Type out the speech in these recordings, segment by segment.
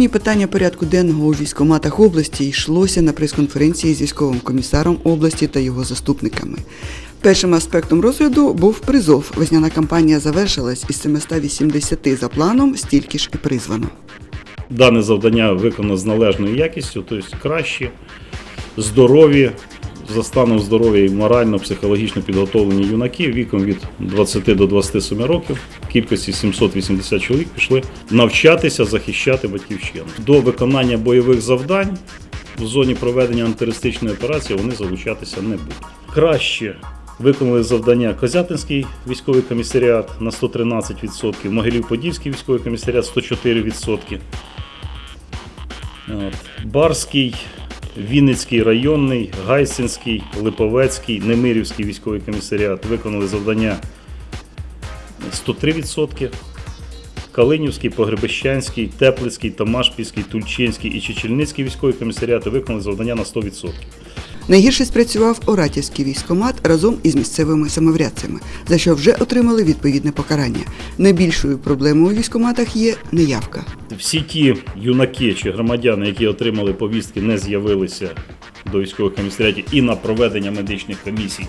Про головні питання порядку денного у військоматах області йшлося на прес-конференції з військовим комісаром області та його заступниками. Першим аспектом розгляду був призов. Весняна кампанія завершилась із 780 за планом, стільки ж і призвано. Дане завдання виконано з належною якістю, тобто кращі, здорові, за станом здоров'я і морально, психологічно підготовлені юнаки віком від 20 до 27 років, кількості 780 чоловік пішли навчатися захищати батьківщину. До виконання бойових завдань в зоні проведення антитерористичної операції вони залучатися не будуть. Краще виконали завдання Козятинський військовий комісаріат на 113%, Могилів-Подільський військовий комісаріат 104%. От. Барський, Вінницький районний, Гайсинський, Липовецький, Немирівський військовий комісаріат виконали завдання 103%. Калинівський, Погребищанський, Теплицький, Тамашпільський, Тульчинський і Чечільницький військові комісаріати виконали завдання на 100%. Найгірше спрацював Оратівський військомат разом із місцевими самоврядцями, за що вже отримали відповідне покарання. Найбільшою проблемою у військоматах є неявка. Всі ті юнаки чи громадяни, які отримали повістки, не з'явилися до військових комісаріатів і на проведення медичних комісій.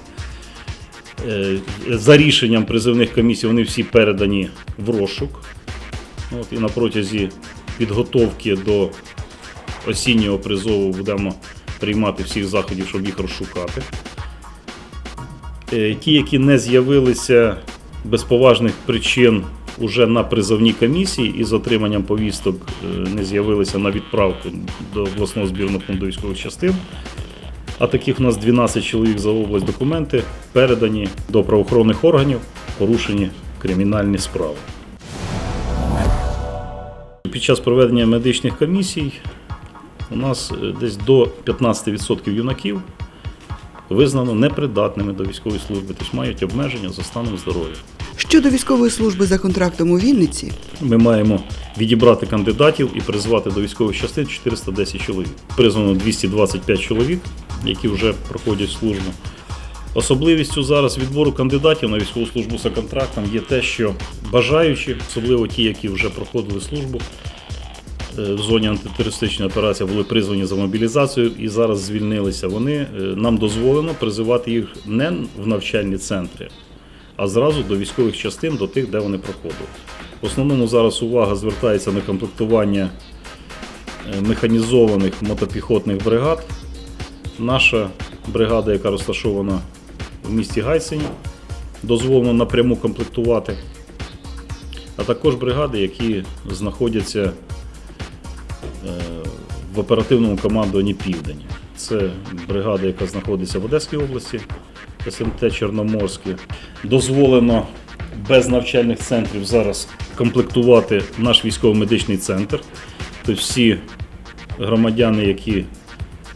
Е, За рішенням призивних комісій вони всі передані в розшук. От, і на протязі підготовки до осіннього призову будемо приймати всіх заходів, щоб їх розшукати. Е, Ті, які не з'явилися без поважних причин уже на призовній комісії і з отриманням повісток е, не з'явилися на відправку до обласного збірного фонду військових частин. А таких у нас 12 чоловік за область документи передані до правоохоронних органів, порушені кримінальні справи. Під час проведення медичних комісій у нас е, десь до 15% юнаків визнано непридатними до військової служби, тобто мають обмеження за станом здоров'я. Щодо військової служби за контрактом у Вінниці, Ми маємо відібрати кандидатів і призвати до військових частин 410 чоловік. Призвано 225 чоловік, які вже проходять службу. Особливістю зараз відбору кандидатів на військову службу за контрактом є те, що бажаючі, особливо ті, які вже проходили службу в зоні антитерористичної операції, були призвані за мобілізацію і зараз звільнилися. Вони е, нам дозволено призивати їх не в навчальні центри, а зразу до військових частин, до тих, де вони проходили. В основному зараз увага звертається на комплектування е, механізованих мотопіхотних бригад. Наша бригада, яка розташована в місті Гайсині, дозволено напряму комплектувати, а також бригади, які знаходяться е, в оперативному командуванні Південь. Це бригада, яка знаходиться в Одеській області, СМТ Чорноморське. Дозволено без навчальних центрів зараз комплектувати наш військово-медичний центр. Тобто всі громадяни, які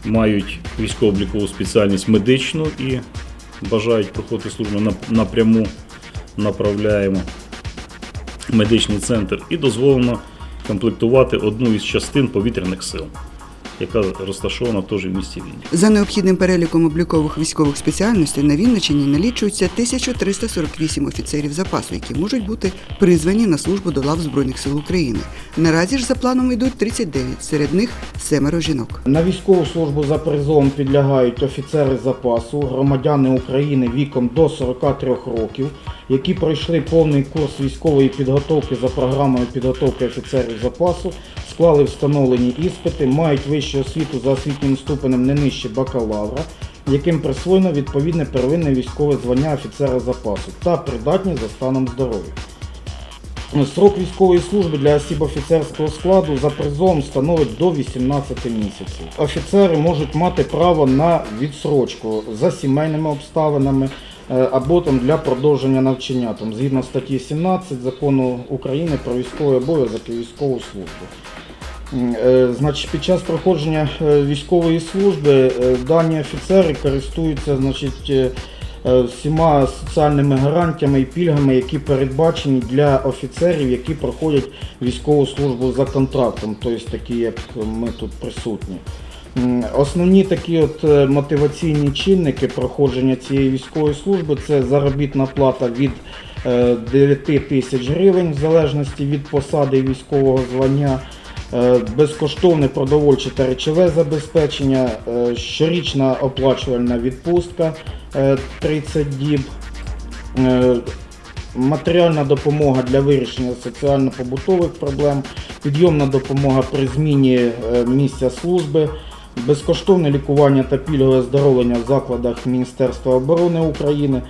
мають військово-облікову спеціальність медичну і бажають проходити службу нап- напряму направляємо медичний центр і дозволено комплектувати одну із частин повітряних сил, яка розташована теж в місті Вінні. за необхідним переліком облікових військових спеціальностей на Вінниччині налічується 1348 офіцерів запасу, які можуть бути призвані на службу до лав Збройних сил України. Наразі ж за планом йдуть 39, серед них семеро жінок. На військову службу за призовом підлягають офіцери запасу, громадяни України віком до 43 років, які пройшли повний курс військової підготовки за програмою підготовки офіцерів запасу, склали встановлені іспити, мають вищу освіту за освітнім ступенем не нижче бакалавра, яким присвоєно відповідне первинне військове звання офіцера запасу та придатні за станом здоров'я. Срок військової служби для осіб офіцерського складу за призовом становить до 18 місяців. Офіцери можуть мати право на відсрочку за сімейними обставинами або там для продовження навчання, там, згідно статті 17 закону України про військовий обов'язок і військову службу. Е, Значить, під час проходження е, військової служби е, дані офіцери користуються значить, е, е, всіма соціальними гарантіями і пільгами, які передбачені для офіцерів, які проходять військову службу за контрактом, тобто такі, як ми тут присутні. Основні такі от е, мотиваційні чинники проходження цієї військової служби це заробітна плата від е, 9 тисяч гривень в залежності від посади військового звання. е, безкоштовне продовольче та речове забезпечення, е, щорічна оплачувальна відпустка е, 30 діб, е, матеріальна допомога для вирішення соціально-побутових проблем, підйомна допомога при зміні е, місця служби, безкоштовне лікування та пільгове оздоровлення в закладах Міністерства оборони України.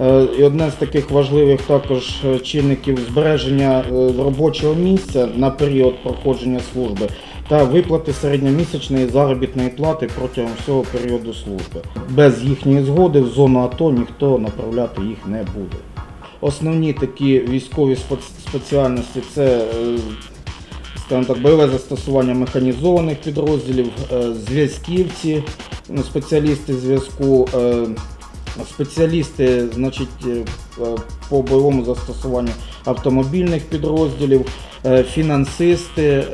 Е, І одне з таких важливих також е, чинників збереження е, робочого місця на період проходження служби та виплати середньомісячної заробітної плати протягом всього періоду служби. Без їхньої згоди в зону АТО ніхто направляти їх не буде. Основні такі військові спеціальності це скажімо так, бойове застосування механізованих підрозділів, е, зв'язківці, ну, спеціалісти зв'язку, е, спеціалісти значить, е, по бойовому застосуванню автомобільних підрозділів, фінансисти,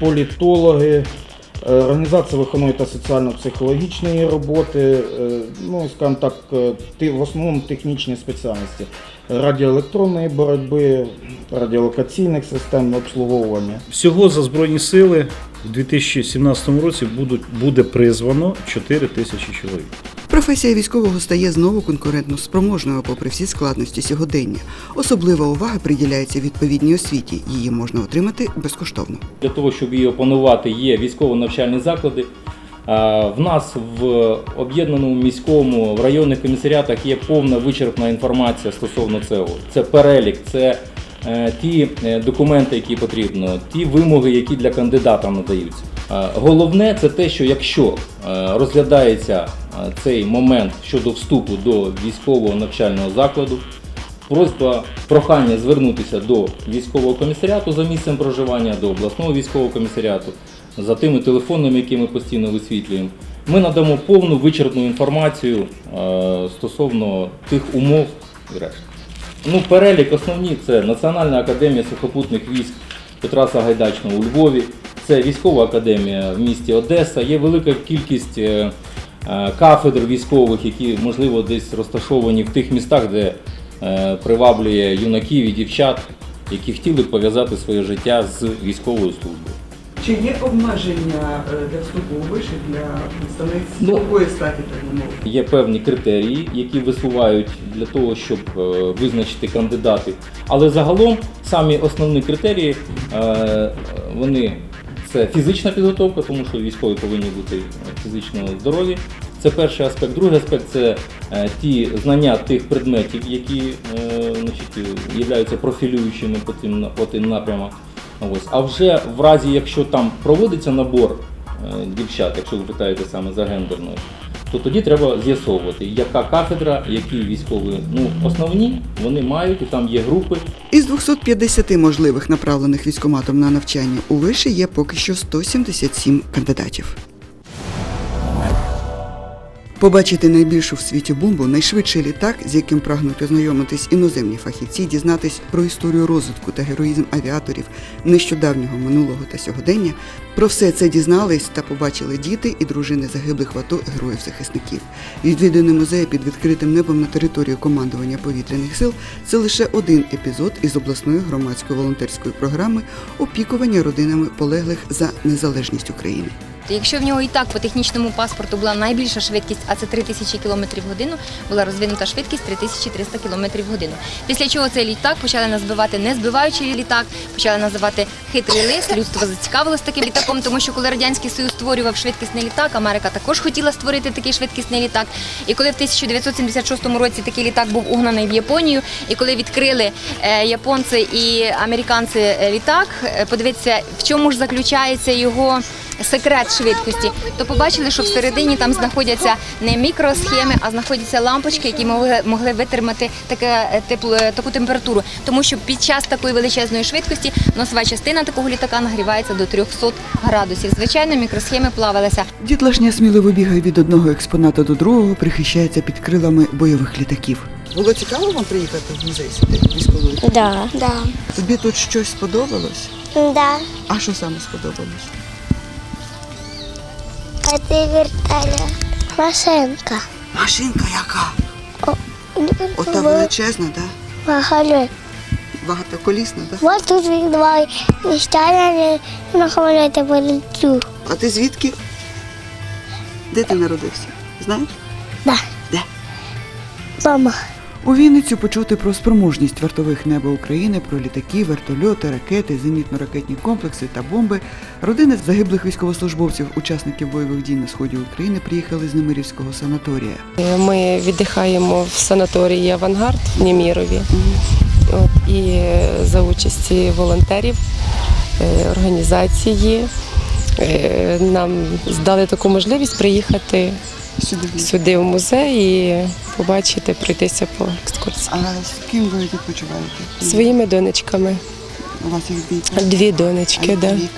політологи, організація виховної та соціально-психологічної роботи, ну, скажімо так, в основному технічні спеціальності радіоелектронної боротьби, радіолокаційних систем обслуговування. Всього за Збройні сили у 2017 році будуть, буде призвано 4 тисячі чоловік. Професія військового стає знову конкурентно спроможною попри всі складності сьогодення. Особлива увага приділяється відповідній освіті. Її можна отримати безкоштовно. Для того, щоб її опанувати, є військово-навчальні заклади. А, В нас в об'єднаному міському в районних комісаріатах є повна вичерпна інформація стосовно цього. Це перелік, це е, ті е, документи, які потрібно, ті вимоги, які для кандидата надаються. Е, Головне це те, що якщо е, розглядається е, цей момент щодо вступу до військового навчального закладу, Просьба прохання звернутися до військового комісаріату за місцем проживання, до обласного військового комісаріату, за тими телефонами, які ми постійно висвітлюємо. Ми надамо повну вичерпну інформацію е, стосовно тих умов і решти. Ну, перелік основні це Національна академія сухопутних військ Петра Сагайдачного у Львові, це військова академія в місті Одеса. Є велика кількість е, е, кафедр військових, які можливо десь розташовані в тих містах, де приваблює юнаків і дівчат, які хотіли пов'язати своє життя з військовою службою. Чи є обмеження е, для вступу у виші для представниць Ну, такої статі, так? Є певні критерії, які висувають для того, щоб е, визначити кандидатів. Але загалом самі основні критерії е, вони це фізична підготовка, тому що військові повинні бути фізично здорові. Це перший аспект. Другий аспект це ті знання тих предметів, які значить, являються профілюючими по тим, по тим напрямам. Ось. А вже в разі, якщо там проводиться набор е, дівчат, якщо ви питаєте саме за гендерною, то тоді треба з'ясовувати, яка кафедра, які військові ну, основні вони мають, і там є групи. Із 250 можливих направлених військоматом на навчання у виші є поки що 177 кандидатів. Побачити найбільшу в світі бомбу, найшвидший літак, з яким прагнуть ознайомитись іноземні фахівці, дізнатись про історію розвитку та героїзм авіаторів нещодавнього минулого та сьогодення. Про все це дізнались та побачили діти і дружини загиблих в АТО героїв захисників. Відвідини музею під відкритим небом на території командування повітряних сил це лише один епізод із обласної громадської волонтерської програми опікування родинами полеглих за незалежність України. Якщо в нього і так по технічному паспорту була найбільша швидкість, а це 3000 км в годину, була розвинута швидкість 3300 км в годину. Після чого цей літак почали називати не збиваючий літак, почали називати хитрий лис. Людство зацікавилось таким літаком, тому що коли радянський союз створював швидкісний літак, Америка також хотіла створити такий швидкісний літак. І коли в 1976 році такий літак був угнаний в Японію, і коли відкрили е, японці і американці е, літак, подивіться, подивитися, в чому ж заключається його секрет швидкості, то побачили, що всередині там знаходяться не мікросхеми, а знаходяться лампочки, які могли, могли витримати таке е, тепло, таку температуру. Тому що під час такої величезної швидкості носова частина такого літака нагрівається до 300 градусів. Звичайно, мікросхеми плавалися Дітлашня сміливо бігає від одного експоната до другого, прихищається під крилами бойових літаків. Було цікаво вам приїхати в музей сюди військовий? Да. Да. Тобі тут щось сподобалось? Да. А що саме сподобалось? А ти верталя. Машинка. Машинка яка? О, Ота величезна, так? Магалю. Багатоколісна, так? Ось тут відбуває міщання знаходити поліцю. А ти звідки? Де ти народився? Знаєш? Да. Де? Мама. У Вінницю почути про спроможність вартових неба України, про літаки, вертольоти, ракети, зенітно-ракетні комплекси та бомби. Родини загиблих військовослужбовців, учасників бойових дій на сході України, приїхали з Немирівського санаторія. Ми віддихаємо в санаторії Авангард в Німірові. І за участі волонтерів е, організації е, нам здали таку можливість приїхати Сюди. сюди в музей і побачити, пройтися по екскурсії. А з ким ви відпочиваєте? Своїми донечками. У вас їх бійка? Дві донечки, да. вік?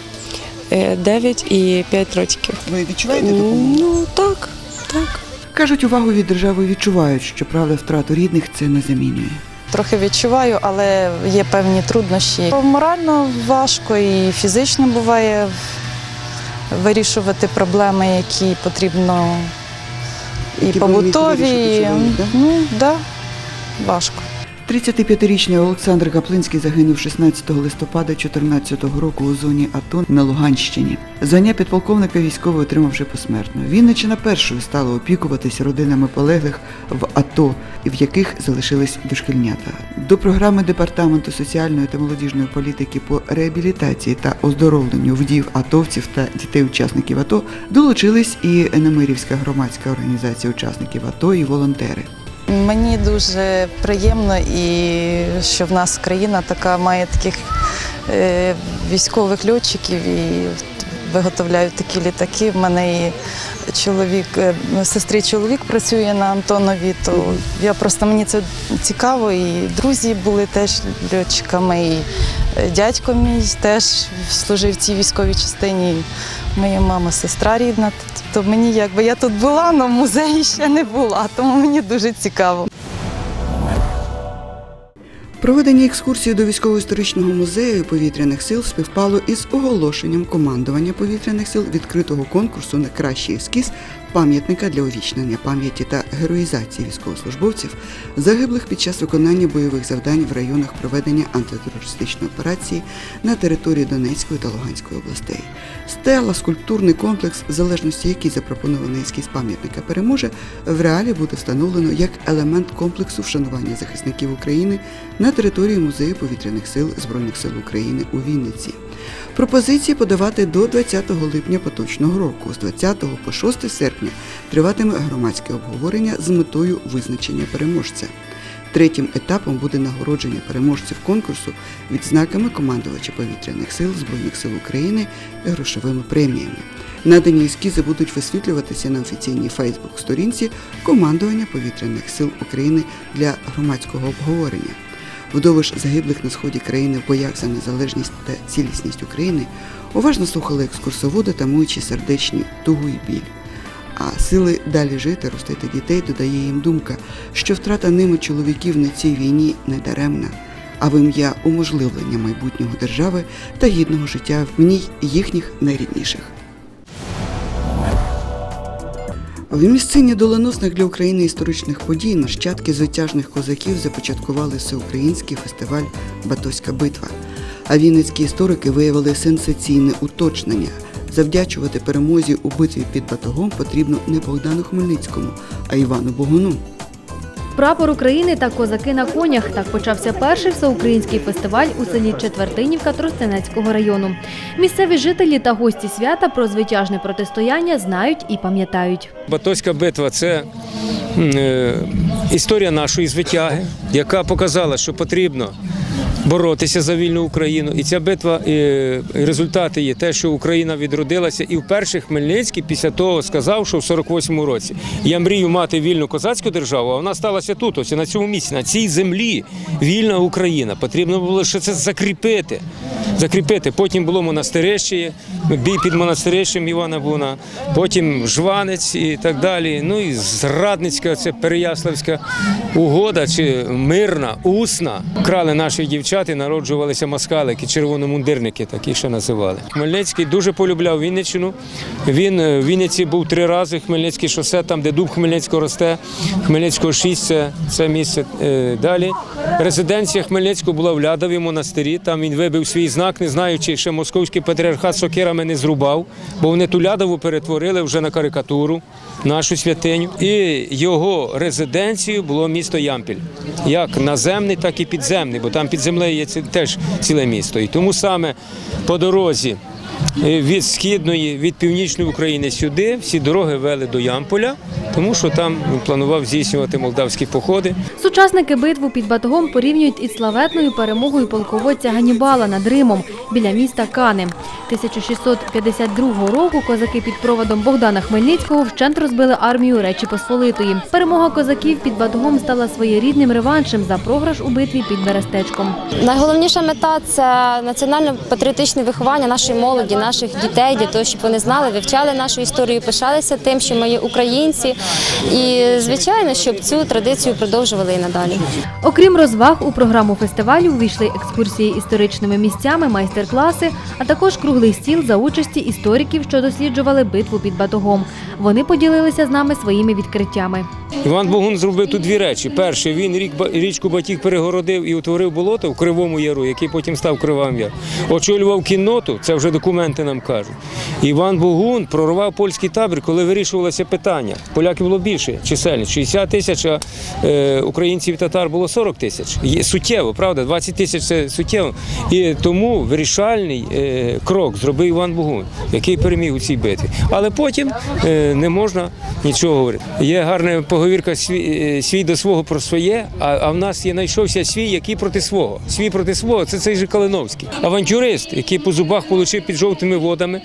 Е, 9 і 5 років. Ви відчуваєте допомогу? Ну так, так. Кажуть, увагу від держави відчувають, що правда втрату рідних це не замінює. Трохи відчуваю, але є певні труднощі. Морально важко і фізично буває вирішувати проблеми, які потрібно і побутові. Ну да, важко. 35-річний Олександр Каплинський загинув 16 листопада 2014 року у зоні АТО на Луганщині. Звання підполковника військовий отримав вже посмертно. Вінниччина першою стала опікуватись родинами полеглих в АТО, в яких залишились дошкільнята. До програми департаменту соціальної та молодіжної політики по реабілітації та оздоровленню вдів атовців та дітей-учасників АТО долучились і Немирівська громадська організація учасників АТО і волонтери. Мені дуже приємно і що в нас країна така має таких е, військових льотчиків і виготовляють такі літаки. В мене і чоловік, е, сестри чоловік працює на Антонові, то я просто мені це цікаво. І друзі були теж льотчиками, і е, дядько мій теж служив в цій військовій частині. Моя мама, сестра рідна. Тобто мені якби я тут була, але в музеї ще не була, тому мені дуже цікаво. Проведення екскурсії до військово-історичного музею повітряних сил співпало із оголошенням командування повітряних сил відкритого конкурсу на кращий ескіз пам'ятника для увічнення пам'яті та героїзації військовослужбовців, загиблих під час виконання бойових завдань в районах проведення антитерористичної операції на території Донецької та Луганської областей. Стела, скульптурний комплекс, в залежності який запропонований ескіз пам'ятника переможе, в реалі буде встановлено як елемент комплексу вшанування захисників України на території Музею повітряних сил Збройних сил України у Вінниці. Пропозиції подавати до 20 липня поточного року. З 20 по 6 серпня триватиме громадське обговорення з метою визначення переможця. Третім етапом буде нагородження переможців конкурсу відзнаками командувача повітряних сил Збройних сил України і грошовими преміями. Надані ескізи будуть висвітлюватися на офіційній Фейсбук-сторінці командування повітряних сил України для громадського обговорення. Вдовж загиблих на сході країни в боях за незалежність та цілісність України уважно слухали екскурсоводи, тамуючи сердечні тугу і біль. А сили далі жити, ростити дітей додає їм думка, що втрата ними чоловіків на цій війні не даремна, а в ім'я уможливлення майбутнього держави та гідного життя в ній їхніх найрідніших. В місцині доленосних для України історичних подій нащадки звитяжних козаків започаткували всеукраїнський фестиваль Батоська битва. А вінницькі історики виявили сенсаційне уточнення. Завдячувати перемозі у битві під Батогом потрібно не Богдану Хмельницькому, а Івану Богуну. Прапор України та козаки на конях. Так почався перший всеукраїнський фестиваль у селі Четвертинівка Тростянецького району. Місцеві жителі та гості свята про звитяжне протистояння знають і пам'ятають. Батоська битва це е, історія нашої звитяги, яка показала, що потрібно боротися за вільну Україну. І ця битва, е, результати є те, що Україна відродилася. І вперше Хмельницький після того сказав, що в 48-му році я мрію мати вільну козацьку державу, а вона сталася тут, ось на цьому місці, на цій землі. Вільна Україна. Потрібно було ще це закріпити. Закріпити. Потім було монастирище, бій під монастирищем Івана Буна, потім Жванець і так далі. Ну і Зрадницька, це Переяславська угода чи мирна, усна. Крали наших дівчат. Дівчат і народжувалися москалики, червономундирники, такі ще називали. Хмельницький дуже полюбляв Вінниччину. Він е, в Вінниці був три рази. Хмельницьке шосе, там, де дуб Хмельницького росте. Хмельницького 6 це, це місце. Е, Далі резиденція Хмельницького була в Лядові монастирі. Там він вибив свій знак, не знаю, чи ще московський патріархат сокирами не зрубав, бо вони ту Лядову перетворили вже на карикатуру, нашу святиню. І його резиденцією було місто Ямпіль, як наземний, так і підземний, бо там під землею є теж ціле місто. І тому саме по дорозі від східної, від північної України сюди всі дороги вели до Ямполя, тому що там планував здійснювати молдавські походи. Сучасники битву під Батогом порівнюють із славетною перемогою полководця Ганібала над Римом біля міста Кани. 1652 року козаки під проводом Богдана Хмельницького вщент розбили армію Речі Посполитої. Перемога козаків під Батогом стала своєрідним реваншем за програш у битві під Берестечком. Найголовніша мета це національно-патріотичне виховання нашої молоді, наших дітей, для того, щоб вони знали, вивчали нашу історію, пишалися тим, що ми є українці, і звичайно, щоб цю традицію продовжували і надалі. Окрім розваг, у програму фестивалю увійшли екскурсії історичними місцями, майстер-класи, а також круглий стіл за участі істориків, що досліджували битву під Батогом. Вони поділилися з нами своїми відкриттями. Іван Богун зробив тут дві речі. Перше, він рік, річку Батіг перегородив і утворив болото в Кривому Яру, який потім став Кривим Яр. Очолював кінноту, це вже документи нам кажуть. Іван Богун прорвав польський табір, коли вирішувалося питання. Поляків було більше, чисельність 60 тисяч, а е, українців і татар було 40 тисяч. Суттєво, правда, 20 тисяч це суттєво. І тому вирішальний е, крок зробив Іван Богун, який переміг у цій битві. Але потім е, не можна нічого говорити. Є гарна поговірка свій, е, свій до свого про своє, а, а в нас є знайшовся свій, який проти свого. Свій проти свого це цей же Калиновський. Авантюрист, який по зубах отримав під жовтими водами,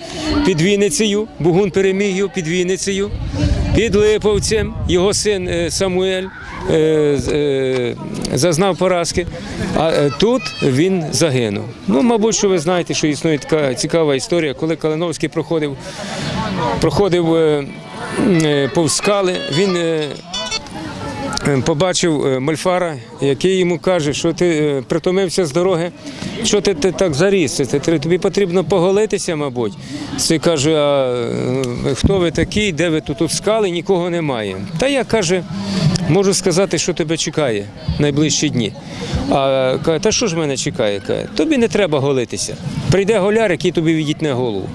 під Вінницею. Бугун переміг його під Вінницею, під Липовцем, його син е, Самуель. е, е, Зазнав поразки, а тут він загинув. Ну, мабуть, що ви знаєте, що існує така цікава історія, коли Калиновський проходив, проходив повз він побачив е, мальфара, який йому каже, що ти е, притомився з дороги, що ти, ти так заріс, тобі потрібно поголитися, мабуть. Це каже, а е, хто ви такий, де ви тут, тут скали, нікого немає. Та я каже, можу сказати, що тебе чекає найближчі дні. А каже, та що ж мене чекає? Каже, тобі не треба голитися. Прийде голяр, який тобі відітне голову.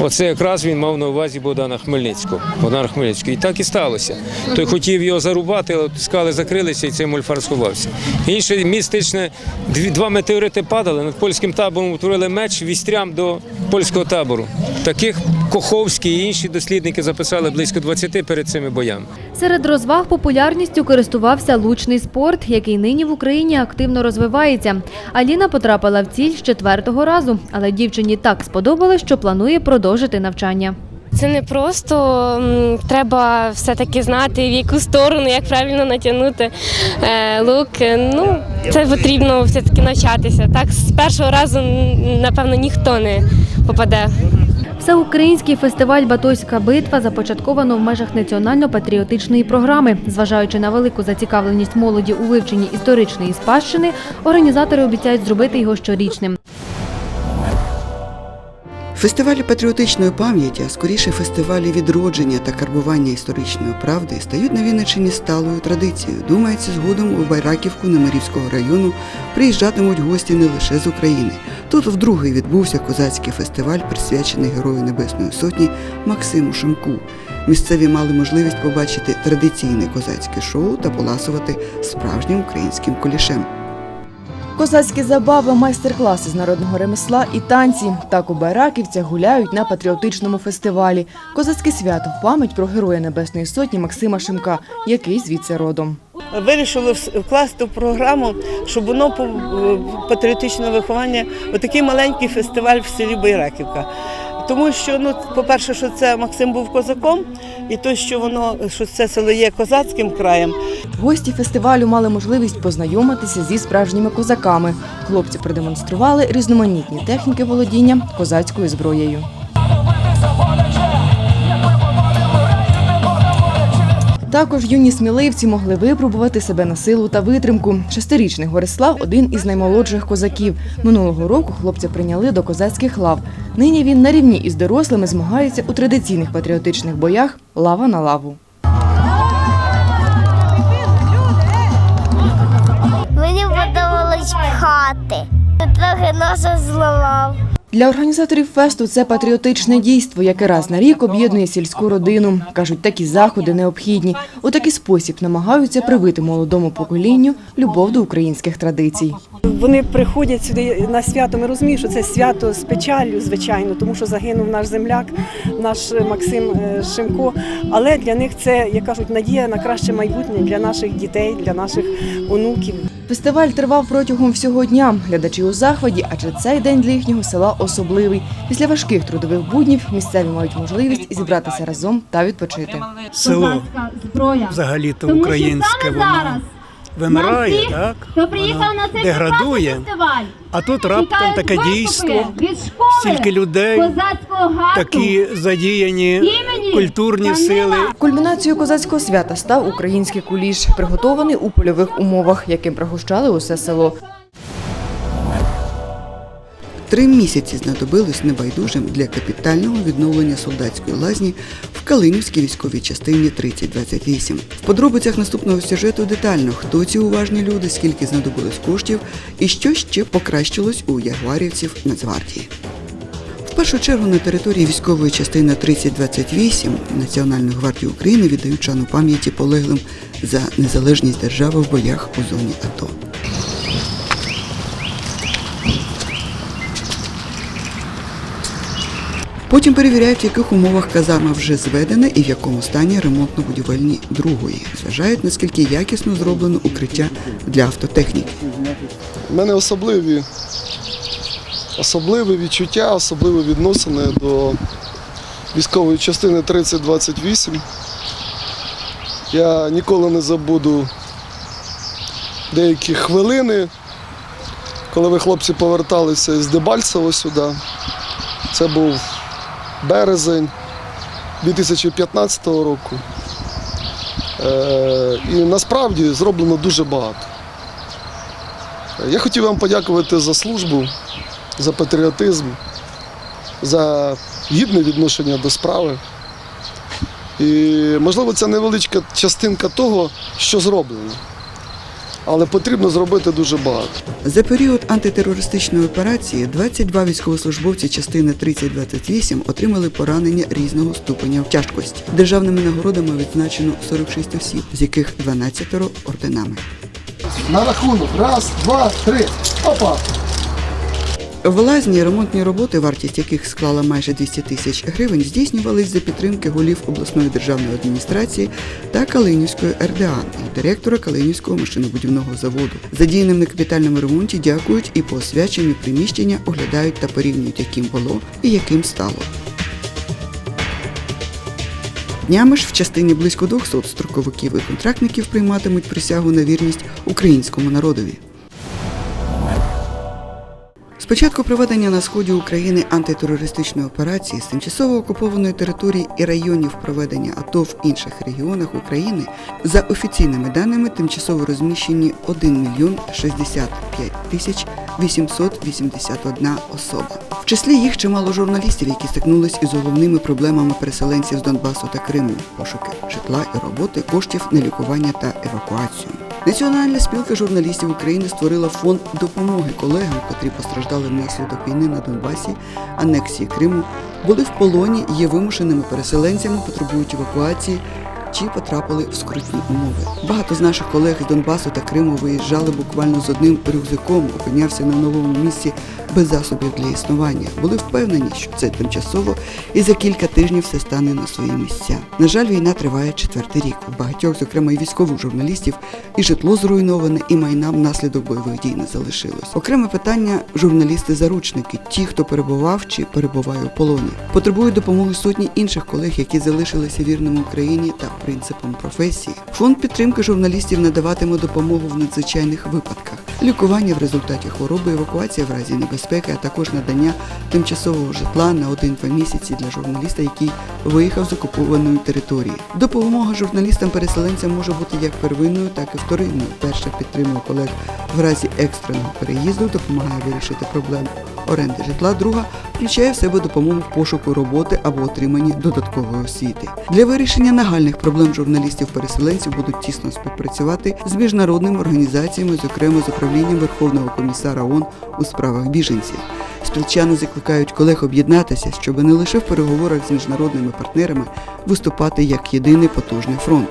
Оце якраз він мав на увазі Богдана Хмельницького. Богдана Хмельницького. І так і сталося. Той хотів його зарубати, але скали закрилися і цей мольфар сховався. Інше містичне, два метеорити падали, над польським табором утворили меч вістрям до польського табору. Таких Коховський і інші дослідники записали близько 20 перед цими боями. Серед розваг популярністю користувався лучний спорт, який нині в Україні активно розвивається. Аліна потрапила в ціль з четвертого разу, але дівчині так сподобалось, що планує продовжити навчання. Це не просто треба все-таки знати, в яку сторону, як правильно натягнути е, лук. Ну, це потрібно все-таки навчатися. Так, з першого разу, напевно, ніхто не попаде. Всеукраїнський фестиваль Батойська битва започатковано в межах національно-патріотичної програми. Зважаючи на велику зацікавленість молоді у вивченні історичної спадщини, організатори обіцяють зробити його щорічним. Фестивалі патріотичної пам'яті, а скоріше фестивалі відродження та карбування історичної правди стають на Вінниччині сталою традицією. Думається, згодом у Байраківку Немирівського району приїжджатимуть гості не лише з України. Тут вдруге відбувся козацький фестиваль, присвячений Герою Небесної Сотні Максиму Шимку. Місцеві мали можливість побачити традиційне козацьке шоу та поласувати справжнім українським кулішем. Козацькі забави, майстер-класи з народного ремесла і танці. Так у Байраківцях гуляють на патріотичному фестивалі. Козацьке свято пам'ять про героя Небесної Сотні Максима Шимка, який звідси родом. Вирішили вкласти в програму, щоб воно патріотичне виховання, отакий маленький фестиваль в селі Байраківка. Тому що, ну, по-перше, що це Максим був козаком, і то, що воно, що це село є козацьким краєм, Гості фестивалю мали можливість познайомитися зі справжніми козаками. Хлопці продемонстрували різноманітні техніки володіння козацькою зброєю. Також юні сміливці могли випробувати себе на силу та витримку. Шестирічний Горислав один із наймолодших козаків. Минулого року хлопця прийняли до козацьких лав. Нині він на рівні із дорослими змагається у традиційних патріотичних боях лава на лаву. Мені подобалось хати. Трохи носа зламав. Для організаторів фесту це патріотичне дійство, яке раз на рік об'єднує сільську родину. Кажуть, такі заходи необхідні. У такий спосіб намагаються привити молодому поколінню любов до українських традицій. Вони приходять сюди на свято. Ми розуміємо, що це свято з печаллю, звичайно, тому що загинув наш земляк, наш Максим е, Шимко. Але для них це, як кажуть, надія на краще майбутнє для наших дітей, для наших онуків. Фестиваль тривав протягом всього дня. Глядачі у захваті, адже цей день для їхнього села особливий. Після важких трудових буднів місцеві мають можливість зібратися разом та відпочити. село взагалі-то українське воно вимирає, так? Воно деградує. А тут раптом таке дійство, стільки людей, такі задіяні культурні сили. Кульмінацією козацького свята став український куліш, приготований у польових умовах, яким пригощали усе село. Три місяці знадобилось небайдужим для капітального відновлення солдатської лазні в Калинівській військовій частині 3028. В подробицях наступного сюжету детально, хто ці уважні люди, скільки знадобилось коштів і що ще покращилось у ягуарівців Нацгвардії. В першу чергу на території військової частини 3028 Національної гвардії України віддають шану пам'яті полеглим за незалежність держави в боях у зоні АТО. Потім перевіряють, в яких умовах казарма вже зведена і в якому стані ремонтно-будівельні другої. Зважають, наскільки якісно зроблено укриття для автотехніки. У мене особливі, особливі відчуття, особливі відносини до військової частини 3028. Я ніколи не забуду деякі хвилини, коли ви хлопці поверталися з Дебальцево сюди. Це був березень 2015 року. Е, І насправді зроблено дуже багато. Я хотів вам подякувати за службу, за патріотизм, за гідне відношення до справи. І, можливо, це невеличка частинка того, що зроблено. Але потрібно зробити дуже багато. За період антитерористичної операції 22 військовослужбовці частини 3028 отримали поранення різного ступеня тяжкості. Державними нагородами відзначено 46 осіб, з яких 12 орденами. На рахунок. Раз, два, три. Опа! В лазні ремонтні роботи, вартість яких склала майже 200 тисяч гривень, здійснювались за підтримки голів обласної державної адміністрації та Калинівської РДА і директора Калинівського машинобудівного заводу. Задіяним на капітальному ремонті дякують і по освяченню приміщення оглядають та порівнюють, яким було і яким стало. Днями ж в частині близько 200 строковиків і контрактників прийматимуть присягу на вірність українському народові. Початку проведення на сході України антитерористичної операції з тимчасово окупованої території і районів проведення АТО в інших регіонах України за офіційними даними тимчасово розміщені 1 мільйон 65 тисяч 881 особа. В числі їх чимало журналістів, які стикнулись із головними проблемами переселенців з Донбасу та Криму пошуки житла і роботи, коштів на лікування та евакуацію. Національна спілка журналістів України створила фонд допомоги колегам, котрі постраждали внаслідок війни на Донбасі, анексії Криму, були в полоні, є вимушеними переселенцями, потребують евакуації чи потрапили в скрутні умови. Багато з наших колег з Донбасу та Криму виїжджали буквально з одним рюкзаком, опинявся на новому місці без засобів для існування. Були впевнені, що це тимчасово, і за кілька тижнів все стане на свої місця. На жаль, війна триває четвертий рік. У багатьох, зокрема і військових журналістів, і житло зруйноване, і майна внаслідок бойових дій не залишилось. Окреме питання журналісти-заручники, ті, хто перебував чи перебуває у полоні, потребують допомоги сотні інших колег, які залишилися вірними Україні та принципам професії. Фонд підтримки журналістів надаватиме допомогу в надзвичайних випадках. лікування в результаті хвороби, евакуація в разі небезпеки, а також надання тимчасового житла на один-два місяці для журналіста, який виїхав з окупованої території. Допомога журналістам-переселенцям може бути як первинною, так і вторинною. Перша підтримує колег в разі екстреного переїзду, допомагає вирішити проблему оренди житла. Друга включає в себе допомогу в пошуку роботи або отриманні додаткової освіти. Для вирішення нагальних проблем журналістів-переселенців будуть тісно співпрацювати з міжнародними організаціями, зокрема з управлінням Верховного комісара ООН у справах біженців. Спілчани закликають колег об'єднатися, щоб не лише в переговорах з міжнародними партнерами виступати як єдиний потужний фронт.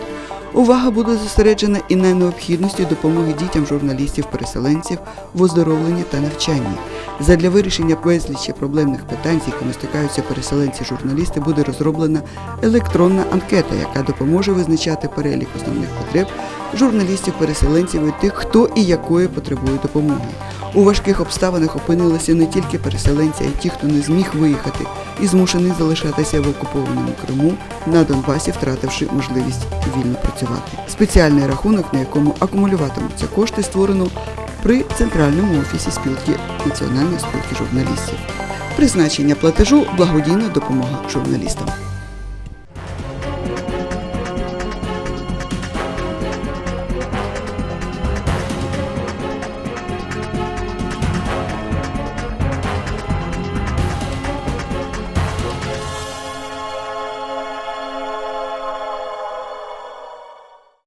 Увага буде зосереджена і на необхідності допомоги дітям журналістів-переселенців в оздоровленні та навчанні. Задля вирішення безлічі проблемних питань, з якими стикаються переселенці-журналісти, буде розроблена електронна анкета, яка допоможе визначати перелік основних потреб журналістів-переселенців і тих, хто і якої потребує допомоги. У важких обставинах опинилися не тільки переселенці, а й ті, хто не зміг виїхати і змушений залишатися в окупованому Криму на Донбасі, втративши можливість вільно працювати. Спеціальний рахунок, на якому акумулюватимуться кошти, створено при центральному офісі спілки Національної спілки журналістів. Призначення платежу благодійна допомога журналістам.